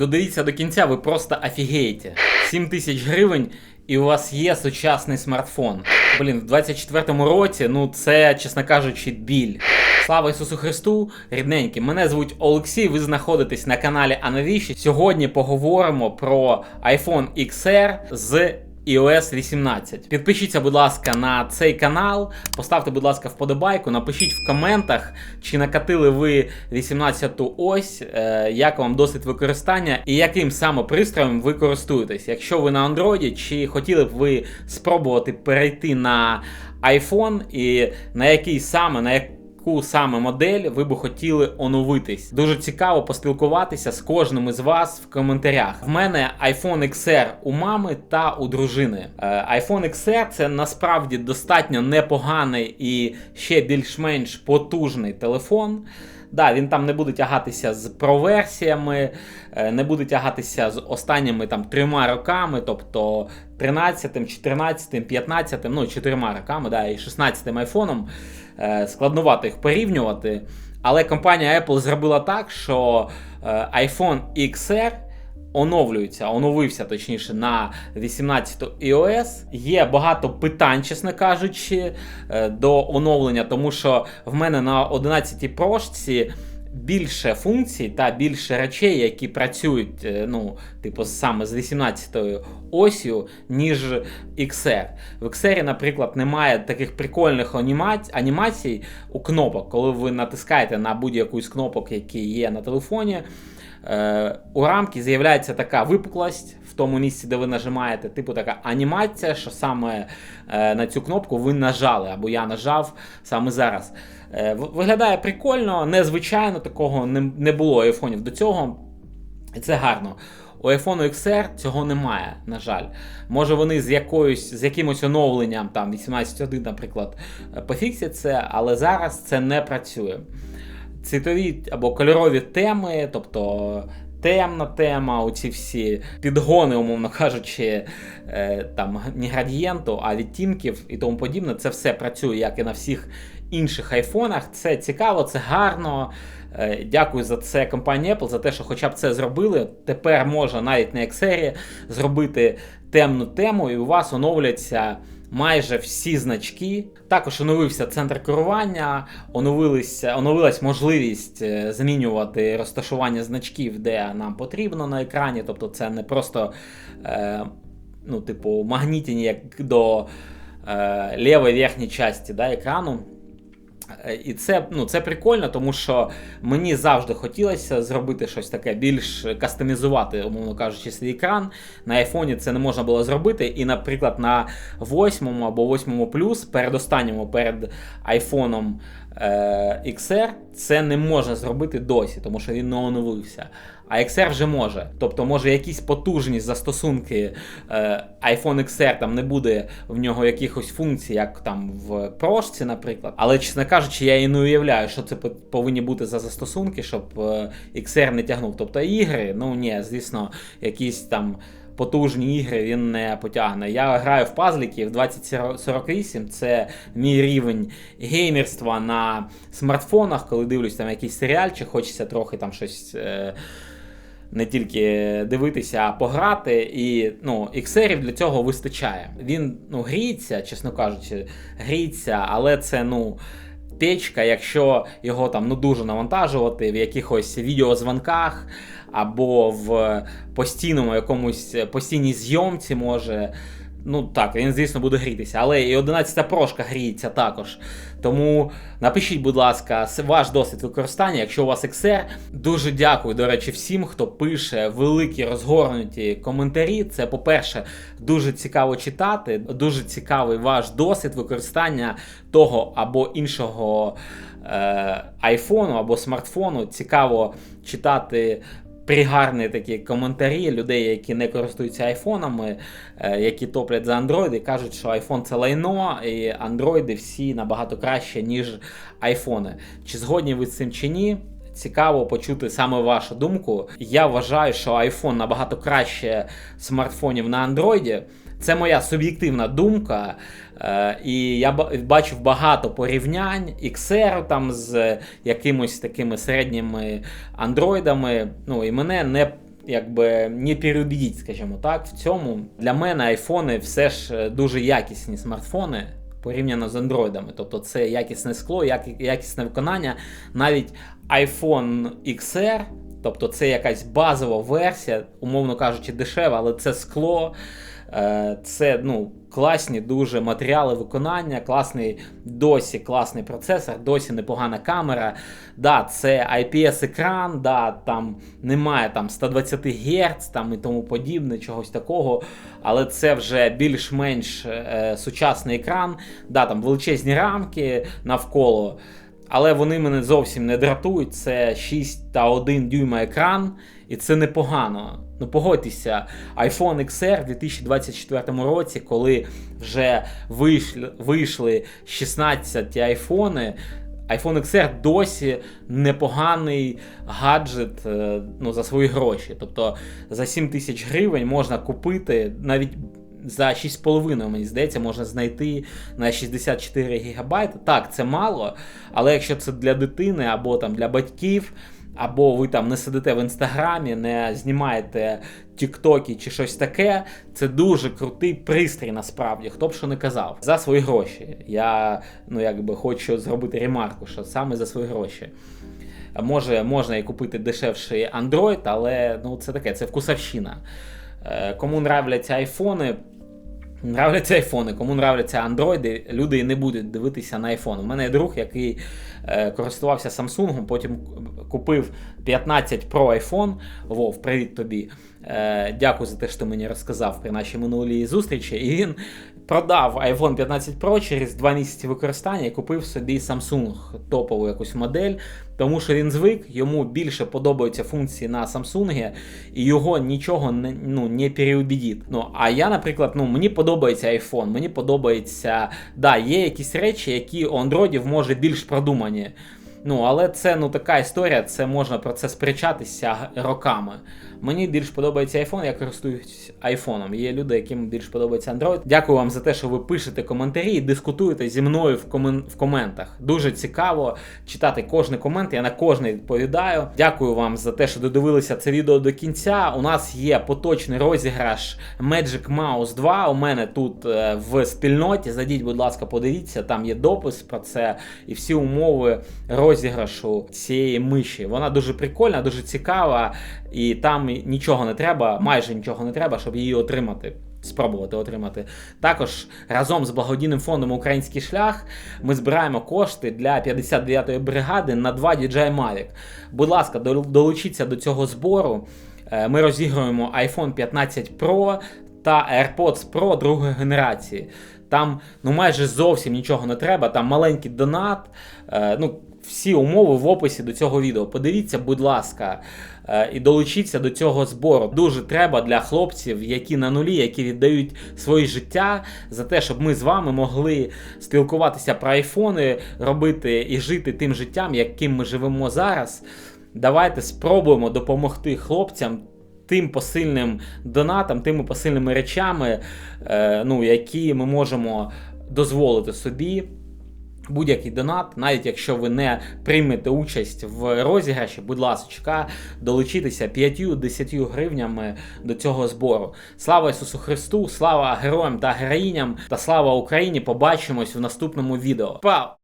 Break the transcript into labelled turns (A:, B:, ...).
A: додивіться до кінця, ви просто офігеєте. 7 тисяч гривень і у вас є сучасний смартфон. Блін, в 24-му році, ну це, чесно кажучи, біль. Слава Ісусу Христу, рідненькі. Мене звуть Олексій. Ви знаходитесь на каналі А навіщо? Сьогодні поговоримо про iPhone XR з iOS 18. Підпишіться, будь ласка, на цей канал, поставте, будь ласка, вподобайку, напишіть в коментах, чи накатили ви 18-ту ось, е, як вам досвід використання і яким саме пристроєм ви користуєтесь. Якщо ви на Android, чи хотіли б ви спробувати перейти на iPhone і на який саме, на який яку саме модель ви би хотіли оновитись. Дуже цікаво поспілкуватися з кожним із вас в коментарях. В мене iPhone XR у мами та у дружини. Е, iPhone XR це насправді достатньо непоганий і ще більш-менш потужний телефон. Да, він там не буде тягатися з проверсіями, е, не буде тягатися з останніми там трьома роками, тобто 13, 14, 15, ну чотирма роками, да, і 16 айфоном. Е, складнувато їх порівнювати. Але компанія Apple зробила так, що е, iPhone XR оновлюється, оновився точніше на 18 iOS. Є багато питань, чесно кажучи, е, до оновлення, тому що в мене на 11 прошці більше функцій та більше речей, які працюють, е, ну, типу, саме з 18-ю осью, ніж XR. В XR, наприклад, немає таких прикольних анімацій у кнопок, коли ви натискаєте на будь-яку з кнопок, які є на телефоні. Е, у рамки з'являється така випуклость в тому місці, де ви нажимаєте, типу така анімація, що саме е, на цю кнопку ви нажали, або я нажав саме зараз. Е, виглядає прикольно, незвичайно такого не було айфонів до цього. І це гарно. У iPhone XR цього немає, на жаль. Може вони з якоюсь, з якимось оновленням, там 18.1, наприклад, пофіксять це, але зараз це не працює. Цвітові або кольорові теми, тобто темна тема, оці всі підгони, умовно кажучи, е, там не градієнту, а відтінків і тому подібне, це все працює, як і на всіх інших айфонах. Це цікаво, це гарно. Е, дякую за це компанії Apple, за те, що хоча б це зробили. Тепер можна навіть на Xperia зробити темну тему, і у вас оновляться майже всі значки. Також оновився центр керування, оновилась можливість е, змінювати розташування значків, де нам потрібно на екрані. Тобто це не просто е, ну, типу, магнітні як до е, лівої верхньої частини да, екрану. Е, і це ну, це прикольно, тому що мені завжди хотілося зробити щось таке, більш кастомізувати, умовно кажучи, свій екран. На айфоні це не можна було зробити. І, наприклад, на 8 або 8 плюс, передостанньому перед айфоном е, XR, це не можна зробити досі, тому що він не оновився. А XR вже може. Тобто, може, якісь потужні застосунки е, iPhone XR там не буде в нього якихось функцій, як там в прошці, наприклад. Але, чесно кажучи, я і не уявляю, що це повинні бути за застосунки, щоб е, XR не тягнув. Тобто ігри, ну ні, звісно, якісь там. Потужні ігри він не потягне. Я граю в пазліки в 2048. Це мій рівень геймерства на смартфонах, коли дивлюсь там якийсь серіал, чи хочеться трохи там щось. Е не тільки дивитися, а пограти. І ну, іксерів для цього вистачає. Він ну, гріється, чесно кажучи, гріється, але це ну. Печка, якщо його там ну дуже навантажувати в якихось відеозвонках або в постійному якомусь постійній зйомці може Ну так, він, звісно, буде грітися, але і 11 прошка гріється також. Тому напишіть, будь ласка, ваш досвід використання, якщо у вас XR. Дуже дякую, до речі, всім, хто пише великі розгорнуті коментарі. Це, по-перше, дуже цікаво читати, дуже цікавий ваш досвід використання того або іншого е, айфону або смартфону. Цікаво читати пригарні такі коментарі людей, які не користуються айфонами, е, які топлять за і кажуть, що iPhone це лайно, і андроїди всі набагато краще, ніж айфони. Чи згодні ви з цим чи ні? Цікаво почути саме вашу думку. Я вважаю, що iPhone набагато краще смартфонів на Android. Це моя суб'єктивна думка. Е, і я бачив багато порівнянь XR там з якимось такими середніми андроїдами. Ну і мене не якби не переубідіть, скажімо так, в цьому. Для мене айфони все ж е, дуже якісні смартфони. Порівняно з андроїдами, тобто це якісне скло, як- якісне виконання. Навіть iPhone XR, тобто це якась базова версія, умовно кажучи, дешева, але це скло, е, це ну, класні дуже матеріали виконання, класний досі класний процесор, досі непогана камера. Да, це IPS-екран, да, там немає там 120 Гц там, і тому подібне, чогось такого, але це вже більш-менш е, сучасний екран, да, там величезні рамки навколо. Але вони мене зовсім не дратують. Це 6 та 1 дюйма екран, і це непогано. Ну погодьтеся, iPhone XR в 2024 році, коли вже вийшли, вийшли 16 айфони. iPhone XR досі непоганий гаджет е, ну, за свої гроші. Тобто за 7 тисяч гривень можна купити навіть за 6,5, мені здається, можна знайти на 64 гігабайти. Так, це мало, але якщо це для дитини або там для батьків, або ви там не сидите в інстаграмі, не знімаєте тіктоки чи щось таке, це дуже крутий пристрій насправді, хто б що не казав. За свої гроші. Я ну якби хочу зробити ремарку, що саме за свої гроші. Може, можна і купити дешевший Android, але ну це таке, це вкусовщина. Е, Кому нравляться айфони, нравляться айфони, кому нравляться андроїди, люди не будуть дивитися на айфон. У мене є друг, який е, користувався Samsung, потім купив 15 Pro iPhone. Вов, привіт тобі. Е, дякую за те, що ти мені розказав при нашій минулій зустрічі. І він продав iPhone 15 Pro через 2 місяці використання і купив собі Samsung топову якусь модель, тому що він звик, йому більше подобаються функції на Samsung, і його нічого не, ну, не переубідить. Ну, а я, наприклад, ну, мені подобається iPhone, мені подобається. Да, є якісь речі, які у андроїдів може більш продумані. Ну, але це ну така історія, це можна про це сперечатися роками. Мені більш подобається iPhone, я користуюсь айфоном. Є люди, яким більш подобається Android. Дякую вам за те, що ви пишете коментарі і дискутуєте зі мною в, комен... в коментах. Дуже цікаво читати кожний комент. Я на кожний відповідаю. Дякую вам за те, що додивилися це відео до кінця. У нас є поточний розіграш Magic Mouse 2. У мене тут е, в спільноті. Зайдіть, будь ласка, подивіться, там є допис про це і всі умови розіграшу цієї миші. Вона дуже прикольна, дуже цікава, і там нічого не треба, майже нічого не треба, щоб її отримати. Спробувати отримати. Також разом з благодійним фондом Український шлях ми збираємо кошти для 59-ї бригади на 2 DJI Mavic. Будь ласка, долучіться до цього збору. Е, Ми розігруємо iPhone 15 Pro та AirPods Pro другої генерації. Там ну майже зовсім нічого не треба. Там маленький донат. Е, ну, всі умови в описі до цього відео. Подивіться, будь ласка, е, і долучіться до цього збору. Дуже треба для хлопців, які на нулі, які віддають своє життя за те, щоб ми з вами могли спілкуватися про айфони, робити і жити тим життям, яким ми живемо зараз. Давайте спробуємо допомогти хлопцям. Тим посильним донатам, тими посильними речами, е, ну, які ми можемо дозволити собі будь-який донат, навіть якщо ви не приймете участь в розіграші, будь ласка, долучитися 5-10 гривнями до цього збору. Слава Ісусу Христу, слава героям та героїням та слава Україні! Побачимось в наступному відео. Пау!